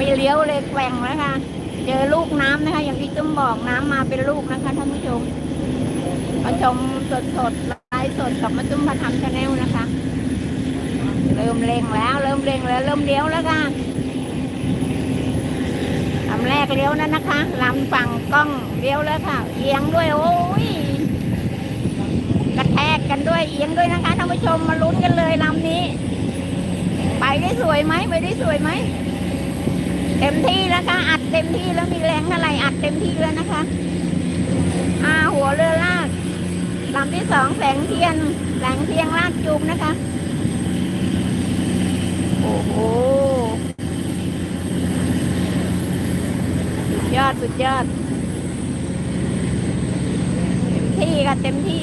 ไม่เลี้ยวเลยแกว่งแล้วค่ะเจอลูกน้ำนะคะ อย่างที่ตุ้มบอกน้ำมาเป็นลูกนะคะท่านผู้ชมมาชมสดสดๆไลฟ์สดกับมาตุ้มพันธรรมชาแนลนะคะ เริ่มเร่งแล้ว เริ่มเร่งแล้วเริ่มเลี้ยวแล้วค่ะลำแรกเลี้ยวนั่นนะคะลำฝั่งกล้องเลี้ยวแล้วค่ะ เอียงด้วยโอ้ยกระแทกกันด้วยเอียงด้วยนะคะท่านผู้ชมมาลุ้นกันเลยลำนี้ ไปได้สวยไหมไปได้สวยไหม เต็มที่แล้วค่ะอัดเต็มที่แล้วมีแรงเท่าไหร่อัดเต็มที่แล้วนะคะอาหัวเรือลากลำที่สองแสงเทียนแสงเทียนลากจูมนะคะ โอ้โหสุดยอดสุดยอดเต็มที่ค่ะเต็มที่